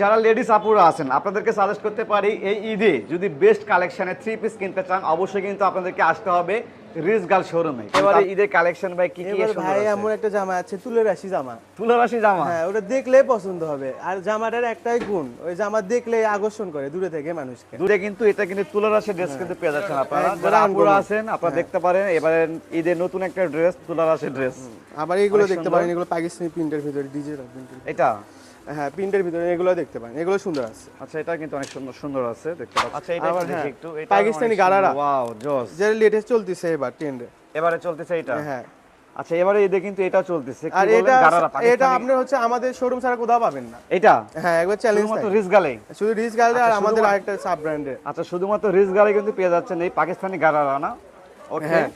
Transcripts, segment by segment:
যারা লেডিস আপুরা আছেন আপনাদেরকে সাজেস্ট করতে পারি এই ঈদে যদি বেস্ট কালেকশনে থ্রি পিস কিনতে চান অবশ্যই কিন্তু আপনাদেরকে আসতে হবে রিস গার্ল শোরুমে এবারে ঈদের কালেকশন ভাই কি কি ভাই? এমন একটা জামা আছে তুলের রাশি জামা। তুলা রাশি জামা? হ্যাঁ ওটা দেখলেই পছন্দ হবে। আর জামাটার একটাই গুণ ওই জামা দেখলে আকর্ষণ করে দূরে থেকে মানুষকে। দূরে কিন্তু এটা কিন্তু তুলা রাশি ড্রেস কিন্তু পেয়ে যাচ্ছেন আপনারা। যারা আপুরা আছেন আপনারা দেখতে পারেন এবারে ঈদের নতুন একটা ড্রেস তুলা রাশি ড্রেস আবার এগুলো দেখতে পারেন এগুলো পাকিস্তানি প্রিন্টের ভিতরে ডিজিটাল প্রিন্টের এটা? হ্যাঁ প্রিন্টের ভিতরে এগুলো দেখতে পারেন। এগুলো সুন্দর আছে। আচ্ছা এটা কিন্তু অনেক সুন্দর সুন্দর আছে দেখতে পাচ্ছি। আচ্ছা এটা একটু দেখি হ্যাঁ, একটু এটা পাকিস্তানি গারারা। ওয়াও জোস যেটা লেটেস্ট চলতেছে এবার ট্রেন্ডে। এবারে চলতেছে এটা? হ্যাঁ আচ্ছা এবারে কিন্তু এটা চলতেছে। আর এটা এটা আপনার হচ্ছে আমাদের শোরুম ছাড়া কোথাও পাবেন না। এটা? হ্যাঁ একবার চ্যালেঞ্জ শুধুমাত্র রিস গালে? শুধু গার্ডে আর আচ্ছা, আমাদের আরেকটা সাব ব্র্যান্ডের আচ্ছা শুধুমাত্র রিস গালে কিন্তু পেয়ে যাচ্ছেন এই পাকিস্তানি গারারা না? ওকে হ্যাঁ।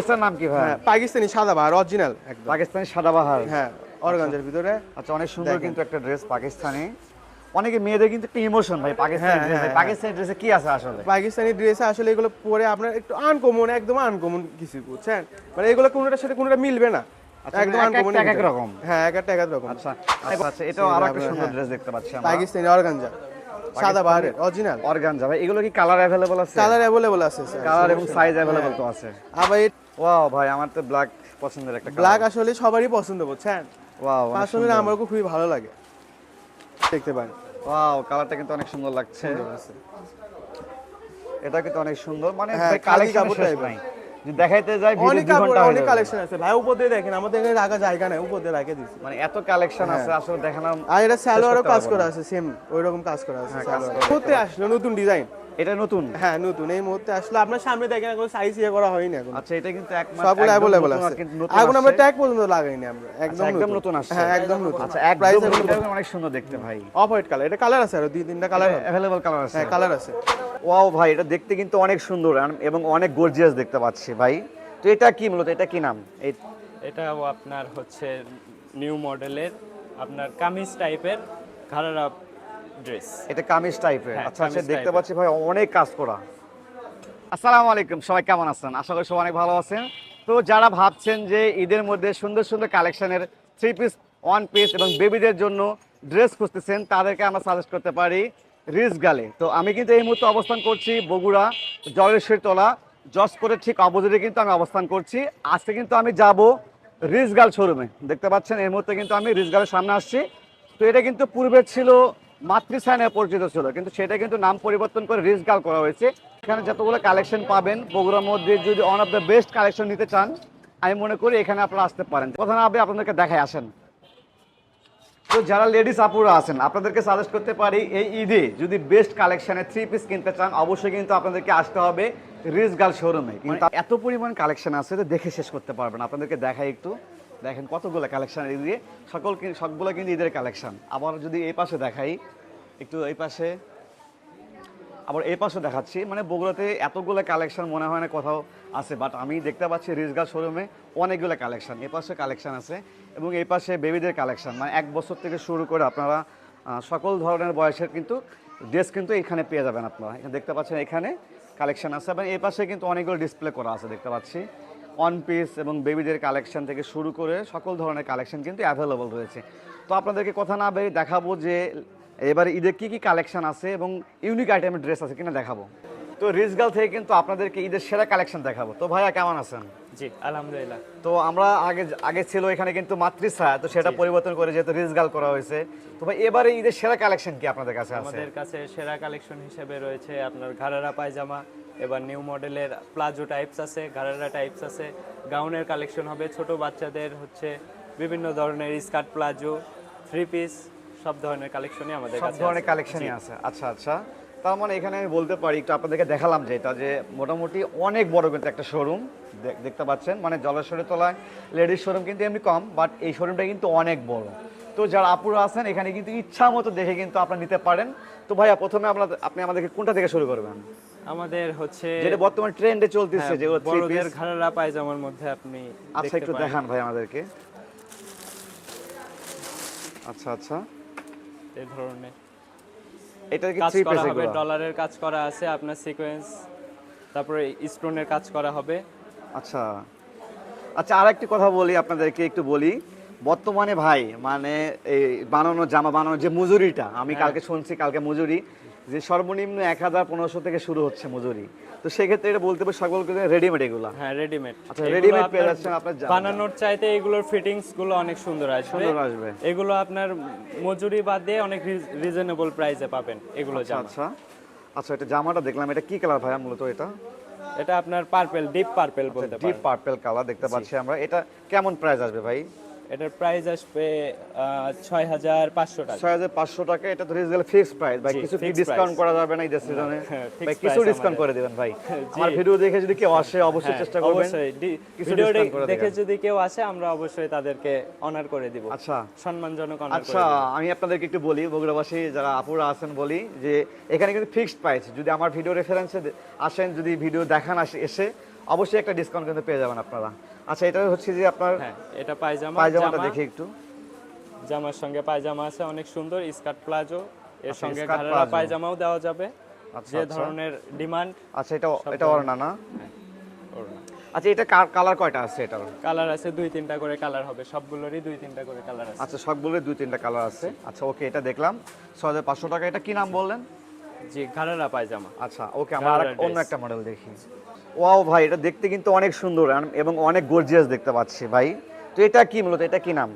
এটার নাম কি ভাই? হ্যাঁ পাকিস্তানি সাদা বাহার অরিজিনাল একদম। পাকিস্তানি সাদাবাহার। হ্যাঁ। অর্গানজার ভিতরে। আচ্ছা অনেক সুন্দর কিন্তু একটা ড্রেস পাকিস্তানি। অনেকে মেয়েদের কিন্তু একটা ইমোশন ভাই পাকিস্তানি হ্যাঁ, ড্রেস হ্যাঁ, পাকিস্তানি ড্রেসে কি আছে আসলে? পাকিস্তানি ড্রেসে আসলে এগুলো পরে আপনার একটু আনকমন একদম আনকমন কিছু বুঝছেন? মানে এগুলো কোনোটার সাথে কোনোটা মিলবে না। আচ্ছা, একদম আনকমন এক এক রকম। হ্যাঁ এক একটা এক এক রকম। আচ্ছা আচ্ছা এটাও আরও একটা সুন্দর হ্যাঁ। ড্রেস দেখতে পাচ্ছি আমরা। পাকিস্তানি অর্গানজা। সাদা বাহারের অরিজিনাল অর্গানজা ভাই এগুলো কি কালার আছে? কালার আছে কালার এবং সাইজ তো আছে। আবার ওয়াও ভাই আমার তো ব্ল্যাক পছন্দের একটা ব্ল্যাক আসলে সবারই পছন্দ বুঝছেন? ওয়াও আসলে আমারও খুবই ভালো লাগে। দেখতে পারেন। ওয়াও কালারটা কিন্তু অনেক সুন্দর লাগছে। এটা কিন্তু অনেক সুন্দর। মানে হ্যাঁ, খালি কালেকশন শেষ নাই। দেখাইতে যাই অনেক অনেক কালেকশন আছে। ভাই উপর দিয়ে দেখেন আমাদের এখানে রাখা জায়গা নাই উপর দিয়ে রাখে মানে এত কালেকশন আছে হ্যাঁ। আসলে দেখালাম আর এটা কাজ করা আছে সেম ওই রকম কাজ করা আছে হ্যাঁ, কাজ সালোয়ারে। করা। মুহূর্তে আসলো নতুন ডিজাইন এটা নতুন? হ্যাঁ নতুন। এই মুহূর্তে আসলে আপনার সামনে দেখেন এখন সাইজ ইয়ে করা হয়নি এখন। আচ্ছা এটা কিন্তু এক মাস সবগুলো অ্যাভেলেবল আছে। এখন আমরা ট্যাগ পর্যন্ত লাগাইনি আমরা। একদম একদম নতুন। আসছে। হ্যাঁ একদম নতুন। আচ্ছা প্রাইস একদম নতুন, অনেক সুন্দর দেখতে ভাই। অফ হোয়াইট কালার এটা কালার আছে? আরও দুই তিনটা কালার অ্যাভেলেবল কালার আছে। হ্যাঁ কালার আছে। ওয়াও ভাই এটা দেখতে কিন্তু অনেক সুন্দর আর- এবং অনেক গর্জিয়াস দেখতে পাচ্ছি ভাই। তো এটা কি মূলত? এটা কি নাম? এই এটাও আপনার হচ্ছে নিউ মডেলের আপনার কামিজ টাইপের ঘাড়ারা ড্রেস এটা কামিজ টাইপের। হ্যাঁ, আচ্ছা আচ্ছা দেখতে পাচ্ছি ভাই অনেক কাজ করা। আসসালামু আলাইকুম সবাই কেমন আছেন? আশা করি সবাই অনেক ভালো আছেন। তো যারা ভাবছেন যে ঈদের মধ্যে সুন্দর সুন্দর কালেকশনের থ্রি পিস ওয়ান পিস এবং বেবিদের জন্য ড্রেস খুঁজতেছেন তাদেরকে আমরা সাজেস্ট করতে পারি রিস গালে। তো আমি কিন্তু এই মুহূর্তে অবস্থান করছি বগুড়া জলেশ্বরী তলা করে ঠিক অপোজিটে কিন্তু আমি অবস্থান করছি। আজকে কিন্তু আমি যাব রিস গাল শোরুমে দেখতে পাচ্ছেন এই মুহূর্তে কিন্তু আমি রিস গালের সামনে আসছি। তো এটা কিন্তু পূর্বে ছিল মাতৃসায়নে পরিচিত ছিল, কিন্তু সেটা কিন্তু নাম পরিবর্তন করে রিস গাল করা হয়েছে। এখানে যতগুলো কালেকশন পাবেন বগুড়ার মধ্যে যদি one of the best collection নিতে চান, আমি মনে করি এখানে আপনারা আসতে পারেন। কথা না আপনাদেরকে দেখায় আসেন। তো যারা লেডিস আপুরা আছেন, আপনাদেরকে সাজেস্ট করতে পারি, এই ঈদে যদি বেস্ট কালেকশনে থ্রি পিস কিনতে চান, অবশ্যই কিন্তু আপনাদেরকে আসতে হবে রিস গার্ল শোরুমে কিন্তু এত পরিমাণ কালেকশন আছে যে দেখে শেষ করতে পারবেন। আপনাদেরকে দেখাই একটু। দেখেন কতগুলো কালেকশন দিয়ে সকল সবগুলো কিন্তু ঈদের কালেকশন আবার যদি এই পাশে দেখাই, একটু এই পাশে। আবার এই পাশে দেখাচ্ছি। মানে বগুড়াতে এতগুলো কালেকশন মনে হয় না কোথাও আছে বাট আমি দেখতে পাচ্ছি রিসগা শোরুমে অনেকগুলো কালেকশন এই পাশে কালেকশন আছে এবং এই পাশে বেবিদের কালেকশন মানে এক বছর থেকে শুরু করে আপনারা সকল ধরনের বয়সের কিন্তু ড্রেস কিন্তু এখানে পেয়ে যাবেন আপনারা। এখানে দেখতে পাচ্ছেন এখানে কালেকশন আছে। এবং এই পাশে কিন্তু অনেকগুলো ডিসপ্লে করা আছে, দেখতে পাচ্ছি। ওয়ান পিস এবং বেবিদের কালেকশন থেকে শুরু করে সকল ধরনের কালেকশন কিন্তু অ্যাভেলেবল রয়েছে। তো আপনাদেরকে কথা না বেরিয়ে দেখাবো যে এবারে ঈদের কি কি কালেকশন আছে এবং ইউনিক আইটেমের ড্রেস আছে কিনা দেখাবো। তো রিসগাল থেকে কিন্তু আপনাদেরকে ঈদের সেরা কালেকশন দেখাবো। তো ভাইয়া কেমন আছেন? জি আলহামদুলিল্লাহ। তো আমরা আগে আগে ছিল এখানে কিন্তু মাতৃছায়া তো সেটা পরিবর্তন করে যেহেতু রিসগাল করা হয়েছে। তো ভাই এবারে ঈদের সেরা কালেকশন কি আপনাদের কাছে আছে? আমাদের কাছে সেরা কালেকশন হিসেবে রয়েছে আপনার ঘাড়ারা পায়জামা এবার নিউ মডেলের প্লাজো টাইপস আছে ঘাড়ারা টাইপস আছে। গাউনের কালেকশন হবে ছোট বাচ্চাদের হচ্ছে বিভিন্ন ধরনের স্কার্ট প্লাজো থ্রি পিস সব ধরনের কালেকশনই আমাদের সব ধরনের। কালেকশনই আছে। আচ্ছা আচ্ছা। তার মানে এখানে আমি বলতে পারি একটু আপনাদেরকে দেখালাম যেটা যে মোটামুটি অনেক বড় কিন্তু একটা শোরুম দেখতে পাচ্ছেন। মানে জলেশ্বরের তলায় লেডিস শোরুম কিন্তু এমনি কম বাট এই শোরুমটা কিন্তু অনেক বড়। তো যারা আপুরা আছেন এখানে কিন্তু ইচ্ছা মতো দেখে কিন্তু আপনারা নিতে পারেন। তো ভাইয়া প্রথমে আমরা আপনি আমাদেরকে কোনটা থেকে শুরু করবেন? আমাদের হচ্ছে যেটা বর্তমানে ট্রেন্ডে চলতেছে হ্যাঁ, যে বড়দের ঘাড়ারা পায়জামার মধ্যে আপনি আচ্ছা একটু দেখান ভাই আমাদেরকে। আচ্ছা আচ্ছা। এই ধরনের। এটা কি কাজ থ্রি করা পিস হবে ডলারের কাজ করা আছে আপনার সিকোয়েন্স তারপরে স্টোনের কাজ করা হবে। আচ্ছা। আচ্ছা আর একটি কথা বলি আপনাদেরকে একটু বলি। বর্তমানে ভাই মানে এই বানানো জামা বানানোর যে মজুরিটা আমি হ্যাঁ। কালকে শুনছি কালকে মজুরি যে সর্বনিম্ন এক হাজার পনেরোশো থেকে শুরু হচ্ছে মজুরি। তো সেক্ষেত্রে এটা বলতে পারি সকল রেডিমেড এগুলো। হ্যাঁ রেডিমেড আচ্ছা, রেডিমেড পেয়ে যাচ্ছেন আপনার বানানোর চাইতে এগুলোর ফিটিংসগুলো অনেক সুন্দর আসবে। সুন্দর আসবে। এগুলো আপনার মজুরি বাদ দিয়ে অনেক রিজনেবল প্রাইসে পাবেন এগুলো আচ্ছা জামা। আচ্ছা। আচ্ছা এটা জামাটা দেখলাম এটা কি কালার ভাই মূলত এটা? এটা আপনার পার্পেল ডিপ পার্পেল বলতে ডিপ পারেন। পার্পল কালার দেখতে পাচ্ছি আমরা। এটা কেমন প্রাইস আসবে ভাই? এটার প্রাইস আসবে ছয় হাজার পাঁচশো টাকা। ছয় হাজার পাঁচশো টাকা এটা তো রিজনেবল ফিক্সড প্রাইস ভাই কিছু কি ডিসকাউন্ট করা যাবে না এই সিজনে হ্যাঁ, ভাই কিছু ডিসকাউন্ট করে দিবেন ভাই। আমার ভিডিও দেখে যদি কেউ আসে অবশ্যই হ্যাঁ, চেষ্টা করবেন। ভিডিও দেখে যদি কেউ আসে আমরা অবশ্যই তাদেরকে অনার করে দিব। আচ্ছা। সম্মানজনক অনার আচ্ছা আমি আপনাদেরকে একটু বলি বগুড়াবাসী যারা আপুরা আছেন বলি যে এখানে কিন্তু ফিক্সড প্রাইস যদি আমার ভিডিও রেফারেন্সে আসেন যদি ভিডিও দেখান আসে এসে অবশ্যই একটা ডিসকাউন্ট কিন্তু পেয়ে যাবেন আপনারা। আচ্ছা এটা হচ্ছে যে আপনার হ্যাঁ এটা পায়জামা পায়জামাটা দেখি একটু। জামার সঙ্গে পায়জামা আছে অনেক সুন্দর। স্কার্ট প্লাজো এর আচ্ছা, সঙ্গে ঘাড়েরা পায়জামাও দেওয়া যাবে। আচ্ছা, যে আচ্ছা। ধরনের ডিমান্ড আচ্ছা এটা এটা ওড়না না? ওড়না। আচ্ছা এটা কালার কয়টা আছে এটার? কালার আছে দুই তিনটা করে কালার হবে। সবগুলোরই দুই তিনটা করে কালার আছে। আচ্ছা সবগুলোর দুই তিনটা কালার আছে। আচ্ছা ওকে এটা দেখলাম। ছ হাজার পাঁচশো টাকা। এটা কি নাম বললেন? জি ঘাড়েরা পায়জামা। আচ্ছা ওকে আমরা অন্য একটা মডেল দেখি। ওয়াও ভাই এটা দেখতে কিন্তু অনেক সুন্দর এবং অনেক গর্জিয়াস দেখতে পাচ্ছি ভাই। তো এটা কি মূলত? এটা কি নাম?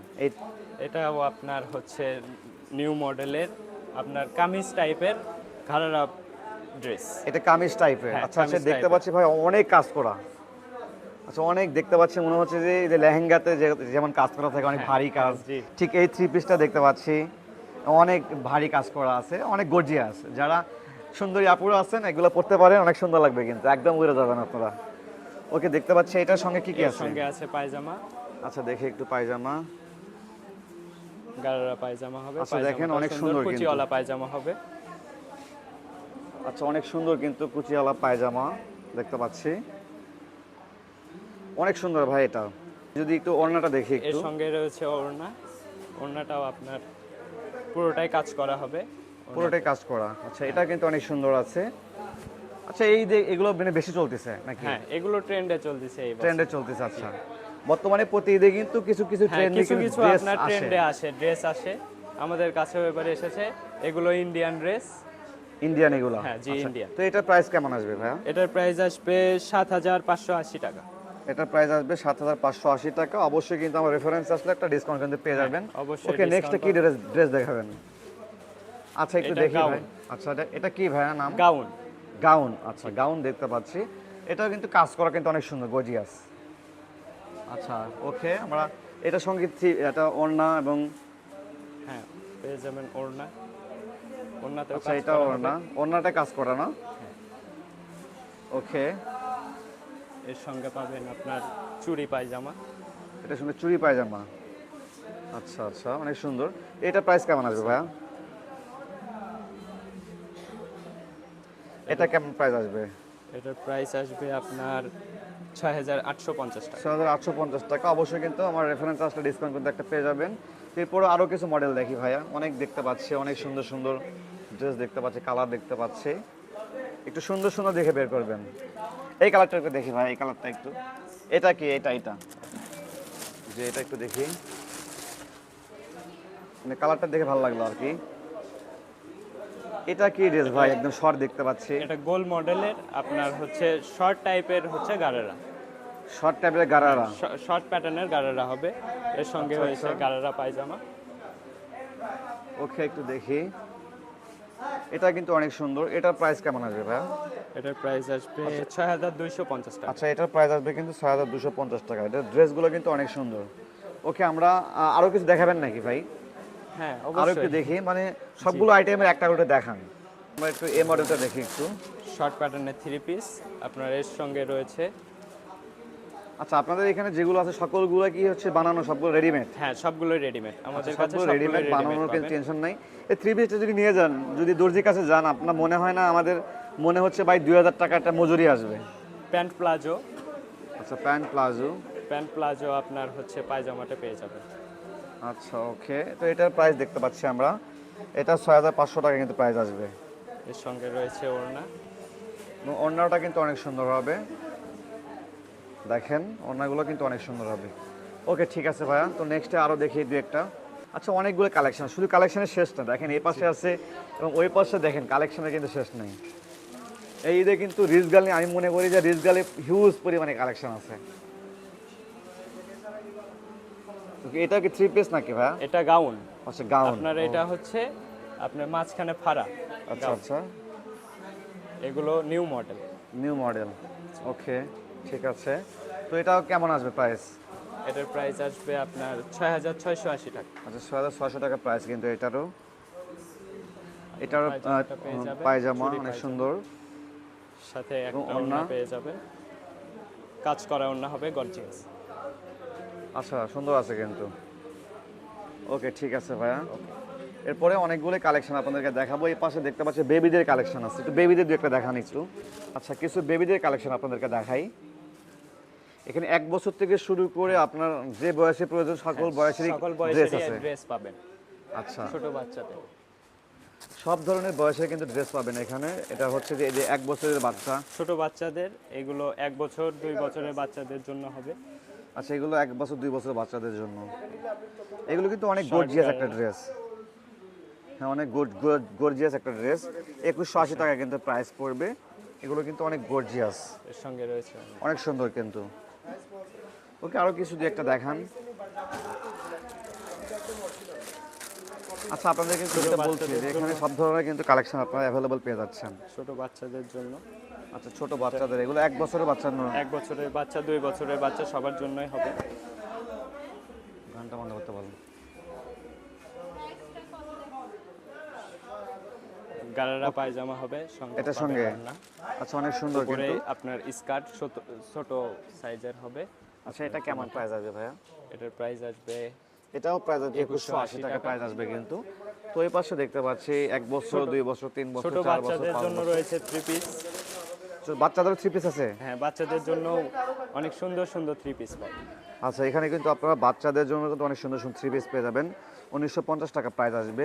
এটাও আপনার হচ্ছে নিউ মডেলের আপনার কামিজ টাইপের ঘাড়েরা ড্রেস এটা কামিজ টাইপের হ্যাঁ, আচ্ছা আচ্ছা দেখতে পাচ্ছি ভাই অনেক কাজ করা। আচ্ছা অনেক দেখতে পাচ্ছি মনে হচ্ছে যে এই যে লেহেঙ্গাতে যেমন কাজ করা থাকে অনেক ভারী কাজ। হ্যাঁ, ঠিক এই থ্রি পিসটা দেখতে পাচ্ছি। অনেক ভারী কাজ করা আছে অনেক গর্জিয়াস যারা সুন্দরী আপুরা আছেন এগুলো পড়তে পারেন অনেক সুন্দর লাগবে কিন্তু একদম উড়ে যাবেন আপনারা। ওকে দেখতে পাচ্ছি এটার সঙ্গে কি কি আছে? সঙ্গে আছে পায়জামা। আচ্ছা দেখি একটু পায়জামা। গারারা পায়জামা হবে আচ্ছা, দেখেন, অনেক সুন্দর কিন্তু। কুচিওয়ালা পায়জামা হবে। আচ্ছা অনেক সুন্দর কিন্তু কুচিওয়ালা পায়জামা দেখতে পাচ্ছি। অনেক সুন্দর ভাই এটা। যদি একটু ওড়নাটা দেখি একটু। এর সঙ্গে রয়েছে ওড়না। ওড়নাটাও আপনার পুরোটাই কাজ করা হবে। পুরোটাই কাজ করা। আচ্ছা এটা কিন্তু অনেক সুন্দর আছে। আচ্ছা এই যে এগুলো মানে বেশি চলতেছে নাকি? হ্যাঁ এগুলো ট্রেন্ডে চলতেছে এই ট্রেন্ডে চলতেছে আচ্ছা। বর্তমানে প্রতি ঈদে কিন্তু কিছু কিছু হ্যাঁ ট্রেন্ডে কিছু কিছু আপনার ট্রেন্ডে আসে ড্রেস আসে। আমাদের কাছেও এবারে এসেছে। এগুলো ইন্ডিয়ান ড্রেস ইন্ডিয়ান এগুলো? হ্যাঁ, জি, আচ্ছা, Indian। তো এটার প্রাইস কেমন আসবে ভাইয়া? এটার প্রাইস আসবে সাত হাজার পাঁচশো আশি টাকা। এটার প্রাইস আসবে সাত হাজার পাঁচশো আশি টাকা। অবশ্যই কিন্তু আমার রেফারেন্স আসলে একটা ডিসকাউন্ট কিন্তু পেয়ে যাবেন। হ্যাঁ, অবশ্যই ওকে নেক্সট কি ড্রেস ড্রেস দেখাবেন? আচ্ছা একটু দেখি ভাই। আচ্ছা এটা এটা কি ভাইয়া নাম? গাউন। গাউন। আচ্ছা গাউন দেখতে পাচ্ছি। এটা কিন্তু কাজ করা কিন্তু অনেক সুন্দর গজিয়াস আচ্ছা ওকে আমরা এটা সংগীত এটা ওড়না এবং হ্যাঁ পেয়ে যাবেন ওড়না। ওড়নাতেও আচ্ছা এটা। ওড়না। ওড়নাটা কাজ করা না? ওকে। এর সঙ্গে পাবেন আপনার চুড়ি পায়জামা। এটা সঙ্গে চুড়ি পায়জামা। আচ্ছা আচ্ছা অনেক সুন্দর। এটা প্রাইস কেমন আসবে ভাইয়া? এটা কেমন প্রাইস আসবে? এটার প্রাইস আসবে আপনার ছয় হাজার আটশো পঞ্চাশ টাকা। ছয় হাজার আটশো পঞ্চাশ টাকা। অবশ্যই কিন্তু আমার রেফারেন্স আসলে ডিসকাউন্ট কিন্তু একটা পেয়ে যাবেন। এরপরে আরও কিছু মডেল দেখি ভাইয়া। অনেক দেখতে পাচ্ছি অনেক সুন্দর সুন্দর ড্রেস দেখতে পাচ্ছি কালার দেখতে পাচ্ছি। একটু সুন্দর সুন্দর দেখে বের করবেন। এই কালারটা একটু দেখি ভাই এই কালারটা একটু। এটা কি? এটা এটা। যে এটা একটু দেখি। মানে কালারটা দেখে ভালো লাগল আর কি। এটা কি ড্রেস ভাই? একদম শর্ট দেখতে পাচ্ছি। এটা গোল মডেলের আপনার হচ্ছে শর্ট টাইপের হচ্ছে গারেরা। শর্ট টাইপের গারারা। শর্ট প্যাটার্নের গারেরা হবে। এর সঙ্গে আচ্ছা, হয়েছে আচ্ছা। গারেরা পায়জামা। ওকে একটু দেখি। এটা কিন্তু অনেক সুন্দর। এটার প্রাইস কেমন আসবে ভাই এটার প্রাইস আসবে ছয় হাজার দুইশো পঞ্চাশ টাকা। আচ্ছা এটার প্রাইস আসবে কিন্তু ছয় হাজার দুশো পঞ্চাশ টাকা। এটা ড্রেসগুলো কিন্তু অনেক সুন্দর। ওকে আমরা আহ, আরও কিছু দেখাবেন নাকি ভাই? হ্যাঁ আরও একটু দেখি মানে সবগুলো আইটেমের একটা করে দেখান। আমরা একটু এই মডেলটা দেখি একটু। শর্ট প্যাটার্নের থ্রি পিস আপনার এর সঙ্গে রয়েছে। আচ্ছা আপনাদের এখানে যেগুলো আছে সকলগুলো কি হচ্ছে বানানো সবগুলো রেডিমেড হ্যাঁ সবগুলোই রেডিমেড আমাদের কাছে সবগুলো সবগুলো রেডিমেড বানানোর কিন্তু টেনশন নাই। এই থ্রি পিসটা যদি নিয়ে যান যদি দর্জির কাছে যান আপনার মনে হয় না আমাদের মনে হচ্ছে ভাই দুই হাজার টাকা একটা মজুরি আসবে। প্যান্ট প্লাজো আচ্ছা প্যান্ট প্লাজো প্যান্ট প্লাজো আপনার হচ্ছে পায়জামাটা পেয়ে যাবেন। আচ্ছা ওকে। তো এটার প্রাইস দেখতে পাচ্ছি আমরা। এটা ছয় হাজার পাঁচশো টাকা কিন্তু প্রাইস আসবে। এর সঙ্গে রয়েছে ওড়না। ওড়নাটা কিন্তু অনেক সুন্দর হবে। দেখেন ওড়নাগুলো কিন্তু অনেক সুন্দর হবে। ওকে ঠিক আছে ভাইয়া। তো নেক্সটে আরও দেখি দু একটা। আচ্ছা অনেকগুলো কালেকশন শুধু কালেকশনের শেষ না দেখেন এই পাশে আছে এবং ওই পাশে দেখেন কালেকশনের কিন্তু শেষ নেই। এই ঈদে কিন্তু রিস গালে আমি মনে করি যে রিস হিউজ পরিমাণে কালেকশন আছে তো কি এটা কি থ্রি পিস নাকি ভাইয়া? এটা গাউন। আচ্ছা গাউন। আপনার এটা হচ্ছে আপনার মাঝখানে ফাড়া। আচ্ছা আচ্ছা। এগুলো new model new model okay ঠিক আছে। তো এটাও কেমন আসবে প্রাইস এটার প্রাইস আসবে আপনার ছয় হাজার ছয়শো আশি টাকা। আচ্ছা ছয় হাজার ছয়শো টাকা প্রাইস কিন্তু এটারও। এটারও পায়জামা অনেক সুন্দর। সাথে একটা ওড়না? পেয়ে যাবে। কাজ করা ওড়না হবে গর্জিয়াস। আচ্ছা সুন্দর আছে কিন্তু। ওকে ঠিক আছে ভাইয়া। এরপরে অনেকগুলো কালেকশন আপনাদেরকে দেখাবো। এই পাশে দেখতে পাচ্ছি বেবিদের কালেকশন আছে। একটু বেবিদের দু একটা দেখান একটু। আচ্ছা কিছু বেবিদের কালেকশন আপনাদেরকে দেখাই। এখানে এক বছর থেকে শুরু করে আপনার যে বয়সে প্রয়োজন সকল বয়সেরই সকল ড্রেস আছে। ড্রেস পাবেন। আচ্ছা। ছোট বাচ্চাদের। সব ধরনের বয়সের কিন্তু ড্রেস পাবেন এখানে। এটা হচ্ছে যে এই যে এক বছরের বাচ্চা। ছোট বাচ্চাদের এগুলো এক বছর দুই বছরের বাচ্চাদের জন্য হবে। আচ্ছা এগুলো এক বছর দুই বছর বাচ্চাদের জন্য। এগুলো কিন্তু অনেক গর্জিয়াস একটা ড্রেস হ্যাঁ অনেক গর্জিয়াস একটা ড্রেস একুশশো আশি টাকা কিন্তু প্রাইস পড়বে। এগুলো কিন্তু অনেক গর্জিয়াস এর সঙ্গে রয়েছে অনেক। সুন্দর কিন্তু। ওকে আরও কিছু দিয়ে একটা দেখান। আচ্ছা আপনাদের কিন্তু যেটা বলছি যে এখানে সব ধরনের কিন্তু কালেকশন আপনারা অ্যাভেলেবল পেয়ে যাচ্ছেন। ছোট বাচ্চাদের জন্য। আচ্ছা ছোট বাচ্চাদের এগুলো এক বছরের বাচ্চার নয় এক বছরের বাচ্চা দুই বছরের বাচ্চা সবার জন্যই হবে। ঘণ্টা বন্ধ করতে বলুন গারারা পায়জামা হবে সঙ্গে এটার সঙ্গে। আচ্ছা অনেক সুন্দর কিন্তু। আপনার স্কার্ট ছোট সাইজের হবে। আচ্ছা এটা কেমন প্রাইস আসবে ভাইয়া? এটার প্রাইস আসবে এটাও প্রাইস একুশশো আশি টাকা প্রাইস আসবে কিন্তু। তো এই পাশে দেখতে পাচ্ছি এক বছর দুই বছর তিন বছর ছোট চার বছর বাচ্চাদের পাঁচ জন্য বছর। রয়েছে থ্রি পিস তো বাচ্চাদের থ্রি পিস আছে? হ্যাঁ বাচ্চাদের জন্য অনেক সুন্দর সুন্দর থ্রি পিস পাবেন আচ্ছা এখানে কিন্তু আপনারা বাচ্চাদের জন্য কিন্তু অনেক সুন্দর সুন্দর থ্রি পিস পেয়ে যাবেন। উনিশশো পঞ্চাশ টাকা প্রাইস আসবে।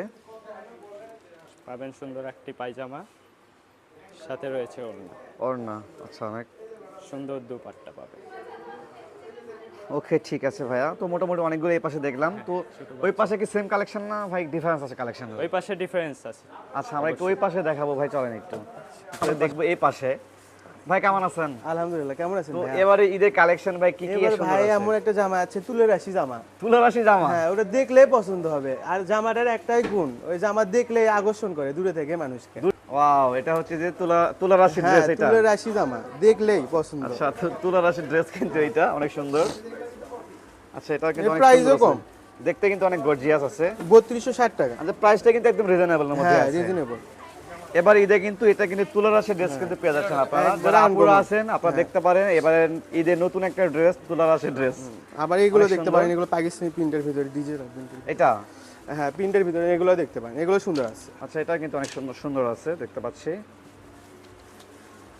পাবেন সুন্দর একটি পায়জামা সাথে রয়েছে ওড়না। ওর না আচ্ছা অনেক। সুন্দর দুপাট্টা পাবেন। ওকে ঠিক আছে ভাইয়া। তো মোটামুটি অনেকগুলো এই পাশে দেখলাম। তো ওই পাশে কি সেম কালেকশন না ভাই ডিফারেন্স আছে কালেকশন ওই পাশে ডিফারেন্স আছে। আচ্ছা আমরা একটু ওই পাশে দেখাবো ভাই চলেন একটু। তাহলে দেখব এই পাশে। ভাই কেমন আছেন? আলহামদুলিল্লাহ কেমন আছেন তো এবারে ঈদের কালেকশন ভাই কি কি সুন্দর ভাই আছে? এমন একটা জামা আছে তুলে রাশি জামা। তুলা রাশি জামা? হ্যাঁ ওটা দেখলেই পছন্দ হবে। আর জামাটার একটাই গুণ ওই জামা দেখলেই আকর্ষণ করে দূরে থেকে মানুষকে। ওয়াও এটা হচ্ছে যে তুলা তুলা রাশি হ্যাঁ ড্রেস এটা। তুলে রাশি জামা দেখলেই পছন্দ। আচ্ছা তুলা রাশি ড্রেস কিন্তু এটা অনেক সুন্দর। আচ্ছা এটা কিন্তু অনেক price ও সুন্দর আছে। কম। দেখতে কিন্তু অনেক গর্জিয়াস আছে। বত্রিশশো ষাট টাকা। আচ্ছা প্রাইসটা কিন্তু একদম রিজনেবল এর মধ্যে হ্যাঁ রিজনেবল এবার ঈদে কিন্তু এটা কিন্তু ড্রেস কিন্তু পেয়ে যাচ্ছেন আপনারা। হ্যাঁ। যারা আপুরা আছেন আপনারা দেখতে পারেন এবারে ঈদের নতুন একটা ড্রেস ড্রেস আবার এইগুলো দেখতে পারেন এগুলো পাকিস্তানি প্রিন্টের ভিতরে ডিজিটাল এটা? হ্যাঁ প্রিন্টের ভিতরে এগুলো দেখতে পারেন এগুলো সুন্দর আছে। আচ্ছা এটা কিন্তু অনেক সুন্দর সুন্দর আছে দেখতে পাচ্ছি।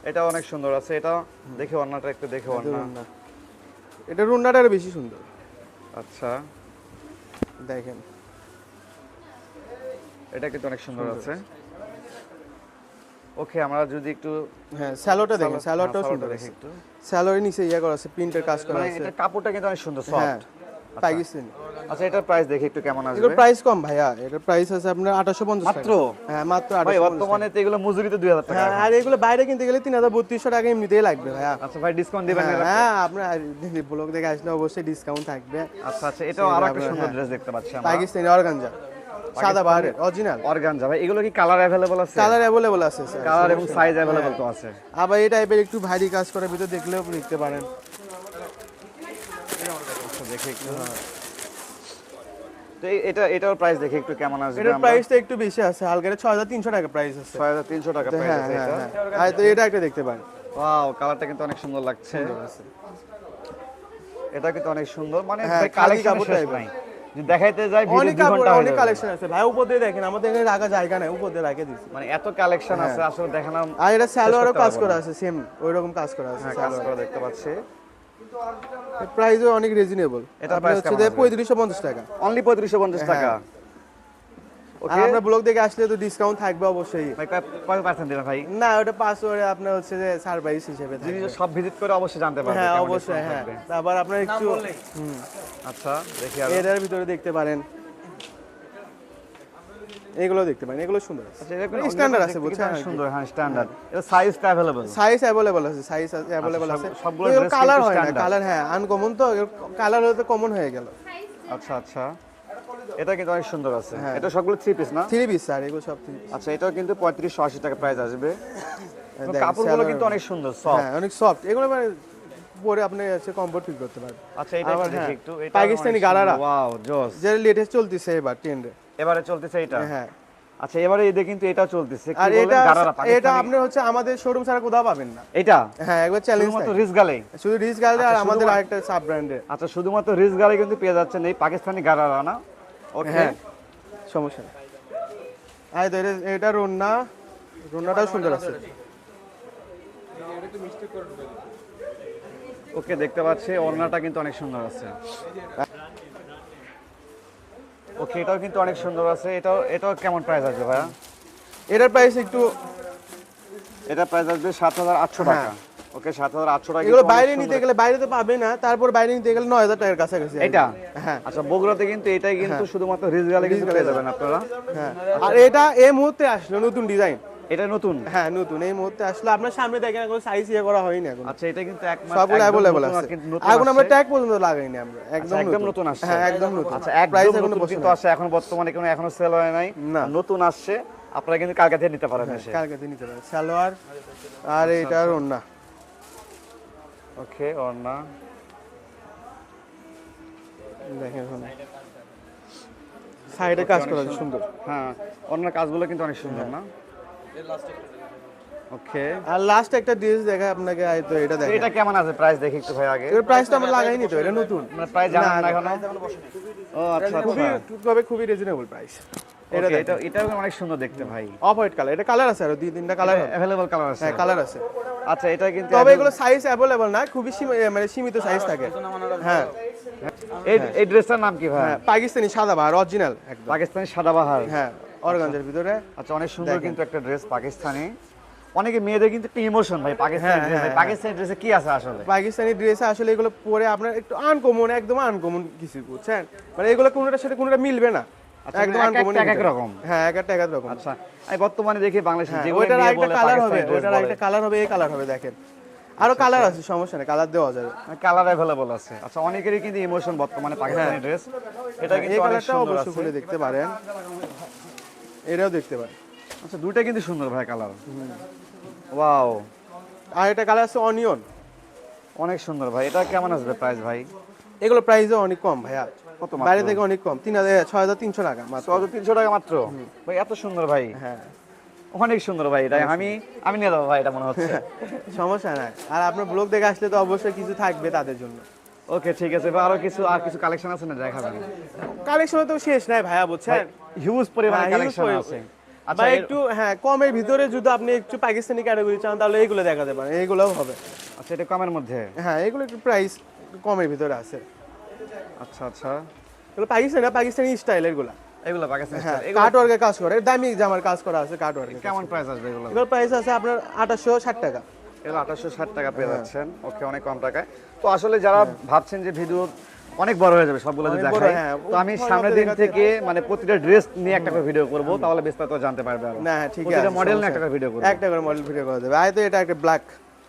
এটা অনেক সুন্দর আছে এটা দেখে অন্যটা একটু দেখে অন্য এটা রুন্নাটা আরও বেশি সুন্দর। আচ্ছা। দেখেন। এটা কিন্তু অনেক সুন্দর আছে। ওকে আমরা যদি একটু হ্যাঁ স্যালোটা দেখেন হ্যাঁ, স্যালোটাও সুন্দর দেখি আছে। একটু। নিচে ইয়া করা আছে প্রিন্টের কাজ করা মানে আছে। এটা কাপড়টা কিন্তু অনেক সুন্দর হ্যাঁ। সফট। পাকিস্তানি আচ্ছা এটার প্রাইস দেখি একটু কেমন আসবে? এগুলোর প্রাইস কম ভাইয়া। এটার প্রাইস আছে আপনার আঠাশশো পঞ্চাশ মাত্র? হ্যাঁ মাত্র ভাই বর্তমানে তো এগুলো মজুরিতে দুই হাজার টাকা। হ্যাঁ আর এগুলো বাইরে কিনতে গেলে তিন হাজার বত্রিশশো টাকা এমনিতেই লাগবে ভাইয়া। আচ্ছা ভাই ডিসকাউন্ট দিবেন হ্যাঁ, হ্যাঁ আপনার ব্লগ দেখে আসলে অবশ্যই ডিসকাউন্ট থাকবে। আচ্ছা আচ্ছা এটাও আরও একটা সুন্দর হ্যাঁ। ড্রেস দেখতে পাচ্ছি আমরা। পাকিস্তানি অর্গানজা সাদা বাহারের অরিজিনাল অর্গানজা ভাই এগুলো কি কালার আছে? কালার আছে কালার এবং সাইজ তো আছে। আবার এই টাইপের একটু ভারী কাজ করার ভিতর দেখলেও দেখতে পারেন। দেখি একটু। তো এটা এটার প্রাইস দেখি একটু কেমন আসবে এটার প্রাইসটা একটু বেশি আছে। হালকা ছয় হাজার তিনশো টাকা প্রাইস আছে। 6300 টাকা প্রাইস হ্যাঁ আছে এটা আর তো এটা একটা দেখতে পারেন। ওয়াও কালারটা কিন্তু অনেক সুন্দর লাগছে। এটা কিন্তু অনেক সুন্দর। মানে হ্যাঁ, খালি কালেকশন শেষ নাই। যে দেখাইতে যাই ভিডিও অনেক 2 কাপড় ঘণ্টা অনেক কালেকশন আছে। ভাই উপর দেখেন আমাদের এখানে রাখা জায়গা নাই উপর রাখে মানে এত কালেকশন হ্যাঁ। আছে আসলে দেখালাম আর এটা কাজ করা আছে সেম ওই রকম কাজ করা আছে কাজ করা দেখতে পাচ্ছি। প্রাইসও অনেক রিজনেবল এটা প্রাইস হচ্ছে কেমন যে আসবে? পঁয়ত্রিশশো পঞ্চাশ টাকা। অনলি 3550 টাকা। ওকে আর Okay. ব্লগ দেখে আসলে তো ডিসকাউন্ট থাকবে অবশ্যই। ভাই কয়- পার্সেন্ট দিবেন ভাই? না ওটা পাসওয়ার্ডে আপনার হচ্ছে যে সারপ্রাইজ হিসেবে যিনি সব ভিজিট করে অবশ্যই জানতে পারবেন হ্যাঁ অবশ্যই হ্যাঁ। তারপর আপনার একটু হুম, আচ্ছা দেখি আর। এটার ভিতরে দেখতে পারেন। এগুলো দেখতে পারেন এগুলো সুন্দর আছে আচ্ছা, এরকম স্ট্যান্ডার্ড দেখতে আছে কিন্তু বুঝছেন অনেক সুন্দর হ্যাঁ স্ট্যান্ডার্ড এটা সাইজটা अवेलेबल সাইজ অ্যাভেলেবল আছে সাইজ অ্যাভেলেবল আচ্ছা, সব- আছে সবগুলো এগুলো dress কালার কিন্তু হয় না standard। কালার হ্যাঁ আনকমন তো কালার হলে তো কমন হয়ে গেল আচ্ছা আচ্ছা এটা কিন্তু অনেক সুন্দর আছে হ্যাঁ। এটা সবগুলো থ্রি পিস না থ্রি পিস স্যার এগুলো সব থ্রি পিস আচ্ছা এটাও কিন্তু পঁয়ত্রিশশো আশি টাকা প্রাইস আসবে এবং দেখেন, কাপড়গুলো সালোয়ার- কিন্তু অনেক সুন্দর সফট হ্যাঁ অনেক সফট এগুলো মানে পরে আপনি হচ্ছে কমফোর্ট ফিল করতে পারবেন আচ্ছা এটা আবার একটু দেখি হ্যাঁ, একটু এটা পাকিস্তানি গারারা। ওয়াও জোস যে লেটেস্ট চলতেছে এবার ট্রেন্ডে এবারে চলতেছে এটা হ্যাঁ আচ্ছা এবারে এদের কিন্তু এটা চলতেছে। আর এটা এটা আপনি হচ্ছে আমাদের শোরুম ছাড়া কোথাও পাবেন না। এটা হ্যাঁ একবার চ্যালেঞ্জ শুধুমাত্র রিস গালে? শুধু রিচ গালে আর আচ্ছা, আমাদের আরেকটা সাব ব্র্যান্ডে আচ্ছা শুধুমাত্র রিস গালে কিন্তু পেয়ে যাচ্ছেন এই পাকিস্তানি গারারা না? ওকে হ্যাঁ সমস্যা নেই। আর তো এটা- এটা রন্না। রন্নাটাও সুন্দর আছে। ওকে দেখতে পাচ্ছি ওড়নাটা কিন্তু অনেক সুন্দর আছে। ওকে এটাও কিন্তু অনেক সুন্দর আছে। এটাও এটাও কেমন প্রাইস আছে ভাইয়া? এটার প্রাইস একটু এটা প্রাইস আসবে সাত হাজার আটশো টাকা। হ্যাঁ। ওকে সাত হাজার আটশো টাকা এগুলো বাইরে নিতে গেলে বাইরে তো পাবে না তারপর বাইরে নিতে গেলে নয় হাজার টাকার কাছাকাছি। এটা? হ্যাঁ। আচ্ছা বগুড়াতে কিন্তু এটাই কিন্তু শুধুমাত্র রিজগালে কিন্তু পেয়ে যাবেন আপনারা। হ্যাঁ। আর এটা এই মুহূর্তে আসলো নতুন ডিজাইন এটা নতুন? হ্যাঁ নতুন। এই মুহূর্তে আসলে আপনার সামনে দেখেন এখন সাইজ ইয়ে করা হয়নি এখন। আচ্ছা এটা কিন্তু এক মাস সবগুলো একদম নতুন আছে। এখন আমরা ট্যাগ পর্যন্ত লাগাইনি আমরা। একদম আচ্ছা, একদম নতুন। আসছে। হ্যাঁ একদম নতুন। আচ্ছা প্রাইস একদম এখনও নতুন আসছে এখন বর্তমানে কোনো এখনও সেল হয় নাই। নতুন আসছে আপনারা কিন্তু কালকে থেকে নিতে পারেন এসে। কালকে দিয়ে নিতে পারেন। সালোয়ার আর আচ্ছা, এটা রন্না ওকে ওড়না। দেখেন এখন। সাইডে কাজ করা সুন্দর। হ্যাঁ ওড়নার কাজগুলো কিন্তু অনেক সুন্দর হ্যাঁ। না? ওকে আর লাস্ট একটা দেখা আপনাকে এই তো এটা দেখেন। এটা কেমন আছে প্রাইস দেখি একটু ভাই আগে? এর প্রাইস তো আমরা লাগাইনি তো এটা নতুন। মানে প্রাইস জানেন না, এখনও? ও আচ্ছা খুবই আচ্ছা। তবে খুবই রিজনেবল প্রাইস এটা এটা এটাও অনেক সুন্দর দেখতে ভাই। অফ হোয়াইট কালার এটা কালার আছে আর দুই তিনটা কালার অ্যাভেলেবল কালার আছে। হ্যাঁ কালার আছে। আচ্ছা এটা কিন্তু তবে এগুলো সাইজ অ্যাভেলেবল না খুবই মানে সীমিত সাইজ থাকে। হ্যাঁ। এই এই ড্রেসটার নাম কি ভাই? হ্যাঁ পাকিস্তানি সাদা বাহার অরিজিনাল একদম পাকিস্তানি সাদাবাহার। হ্যাঁ। অর্গানজার ভিতরে। আচ্ছা অনেক সুন্দর কিন্তু একটা ড্রেস পাকিস্তানি। অনেকে মেয়েদের কিন্তু একটা ইমোশন ভাই পাকিস্তানি হ্যাঁ, dress, ভাই। হ্যাঁ, পাকিস্তানি ড্রেসে কি আছে আসলে? পাকিস্তানি ড্রেসে আসলে এগুলো পরে আপনার একটু আনকমন একদম আনকমন কিছু বুঝছেন? মানে এগুলো কোনোটার সাথে কোনোটা মিলবে না। আচ্ছা, একদম এক আনকমন একটা এক এক রকম। হ্যাঁ এক একটা এক এক রকম। আচ্ছা আমি বর্তমানে দেখি বাংলাদেশে হ্যাঁ, ওইটার একটা কালার হবে ওইটার একটা কালার হবে এই কালার হবে দেখেন। আরও কালার আছে সমস্যা নেই কালার দেওয়া যাবে। কালার আছে। আচ্ছা অনেকেরই কিন্তু ইমোশন বর্তমানে পাকিস্তানি ড্রেস এটা কিন্তু অনেক সুন্দর আছে। দেখতে পারেন। এটাও দেখতে পারেন আচ্ছা দুইটা কিন্তু সুন্দর ভাই কালার ওয়াও আর এটা কালার আছে অনিয়ন অনেক সুন্দর ভাই এটা কেমন আসবে প্রাইস ভাই? এগুলো প্রাইসও অনেক কম ভাইয়া। কত বাইরে থেকে অনেক কম তিন হাজার ছয় হাজার তিনশো টাকা মাত্র। ছয় তিনশো টাকা মাত্র? ভাই এত সুন্দর ভাই। হ্যাঁ। অনেক সুন্দর ভাই এটা আমি আমি নিয়ে যাব ভাই এটা মনে হচ্ছে। সমস্যা নাই। আর আপনার ব্লগ দেখে আসলে তো অবশ্যই কিছু থাকবে তাদের জন্য। ওকে ঠিক আছে। আরও কিছু আর কিছু কালেকশন আছে না? দেখাবেন। কালেকশন তো শেষ নাই ভাইয়া বুঝছেন? হিউজ পরিমাণে হ্যাঁ, কালেকশন আছে। বা আচ্ছা একটু হ্যাঁ কমের ভিতরে যদি আপনি একটু পাকিস্তানি ক্যাটাগরি চান তাহলে এইগুলো দেখাতে পারেন। এইগুলোও হবে। আচ্ছা এটা কমের মধ্যে? হ্যাঁ এগুলো একটু প্রাইস কমের ভিতরে আছে। আচ্ছা আচ্ছা। এগুলো পাকিস্তানি না পাকিস্তানি স্টাইলেরগুলা এগুলো পাকিস্তানি হ্যাঁ। এগুলো কাট ওয়ার্কের কাজ করে। দামি জামার কাজ করা আছে কাট ওয়ার্কের কেমন প্রাইস আসবে এগুলো? এগুলোর প্রাইস আছে আপনার আঠাশশো ষাট টাকা। এগুলো আঠাশশো ষাট টাকা পেয়ে হ্যাঁ। যাচ্ছেন। ওকে অনেক কম টাকায়। তো আসলে যারা ভাবছেন যে ভিডিও অনেক বড় হয়ে যাবে সবগুলো যদি দেখাই হ্যাঁ। তো আমি সামনের দিন থেকে মানে প্রতিটা ড্রেস নিয়ে একটা করে ভিডিও করব তাহলে বিস্তারিত জানতে পারবে আরও। না হ্যাঁ ঠিক আছে প্রতিটা মডেল নিয়ে একটা করে ভিডিও করব। একটা করে মডেল ভিডিও করা যাবে। আয় তো এটা একটা ব্ল্যাক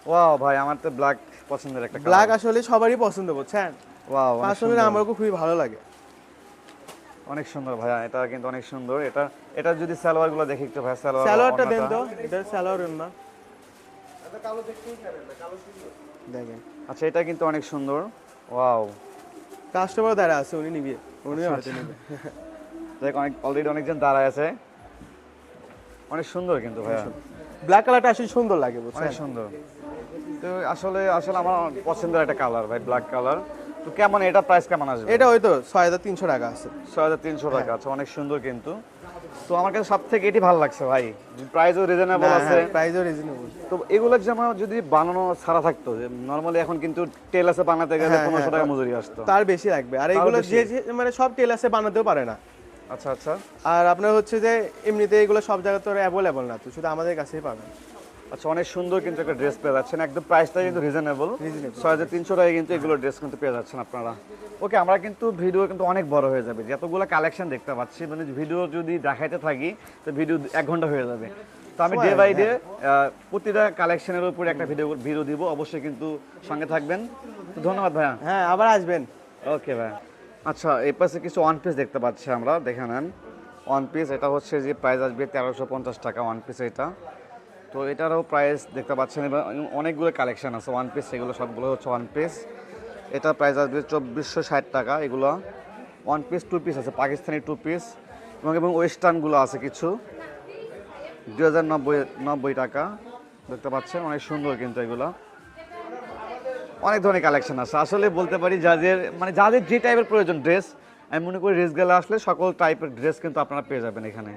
ওয়াও ভাই আমার তো ব্ল্যাক পছন্দের একটা ব্ল্যাক আসলে সবারই পছন্দ বুঝছেন? ওয়াও আসলে আমারও খুবই ভালো লাগে। অনেক সুন্দর ভাইয়া এটা কিন্তু অনেক সুন্দর। এটা এটা যদি সালোয়ারগুলো দেখি একটু ভাই সালোয়ার সালোয়ারটা দেন তো এটা স্যালোয়ার না এটা কালো দেখতেই কালো দেখেন। আচ্ছা এটা কিন্তু অনেক সুন্দর। ওয়াও। কাস্টমার দাঁড়া আছে উনি নিবে। উনি হাতে নেবে। নিবে দেখ অনেক অলরেডি অনেকজন দাঁড়ায় আছে। অনেক সুন্দর কিন্তু ভাইয়া। ব্ল্যাক কালারটা আসলে সুন্দর লাগে বুঝছেন? অনেক সুন্দর। তো আসলে আসলে আমার পছন্দের একটা কালার ভাই ব্ল্যাক কালার তো কেমন এটা প্রাইস কেমন আসবে? এটা হয়তো ছয় হাজার তিনশো টাকা আছে। ছয় হাজার তিনশো টাকা আছে অনেক সুন্দর কিন্তু। তো আমার কাছে সব থেকে এটি ভালো লাগছে ভাই। প্রাইসও রিজনেবল আছে। প্রাইসও রিজনেবল তো এগুলো যেমন যদি বানানো ছাড়া থাকতো যে নর্মালি এখন কিন্তু টেলাসে বানাতে গেলে হ্যাঁ, পনেরোশো হ্যাঁ। টাকা মজুরি আসতো। তার বেশি লাগবে। আর এগুলো। যে মানে সব টেলার্সে বানাতেও পারে না। আচ্ছা আচ্ছা। আর আপনার হচ্ছে যে এমনিতে এগুলো সব জায়গায় তো অ্যাভেলেবল না তো শুধু আমাদের কাছেই পাবেন। আচ্ছা অনেক সুন্দর কিন্তু একটা ড্রেস পেয়ে যাচ্ছেন। একদম প্রাইসটা কিন্তু রিজনেবল ছয় হাজার তিনশো টাকায় কিন্তু এগুলো ড্রেস কিন্তু পেয়ে যাচ্ছেন আপনারা। ওকে আমরা কিন্তু ভিডিও কিন্তু অনেক বড় হয়ে যাবে। যতগুলো কালেকশন দেখতে পাচ্ছি মানে ভিডিও যদি দেখাইতে থাকি তো ভিডিও এক ঘণ্টা হয়ে যাবে। তো আমি ডে বাই ডে প্রতিটা কালেকশনের উপরে একটা ভিডিও ভিডিও দিব। অবশ্যই কিন্তু সঙ্গে থাকবেন। তো ধন্যবাদ ভাইয়া। হ্যাঁ আবার আসবেন। ওকে ভাই আচ্ছা এই পাশে কিছু ওয়ান পিস দেখতে পাচ্ছি আমরা। দেখে নেন। ওয়ান পিস এটা হচ্ছে যে প্রাইস আসবে তেরোশো পঞ্চাশ টাকা। ওয়ান পিস এটা। তো এটারও প্রাইস দেখতে পাচ্ছেন এবং অনেকগুলো কালেকশন আছে ওয়ান পিস এগুলো সবগুলো হচ্ছে ওয়ান পিস এটা প্রাইস আসবে চব্বিশশো ষাট টাকা এগুলো। ওয়ান পিস টু পিস আছে, পাকিস্তানি টু পিস এবং এবং ওয়েস্টার্নগুলো আছে কিছু। দু হাজার নব্বই নব্বই টাকা, দেখতে পাচ্ছেন, অনেক সুন্দর কিন্তু এগুলো। অনেক ধরনের কালেকশন আছে। আসলে বলতে পারি, যাদের মানে যাদের যে টাইপের প্রয়োজন ড্রেস আমি মনে করি রিস গেলে আসলে সকল টাইপের ড্রেস কিন্তু আপনারা পেয়ে যাবেন এখানে।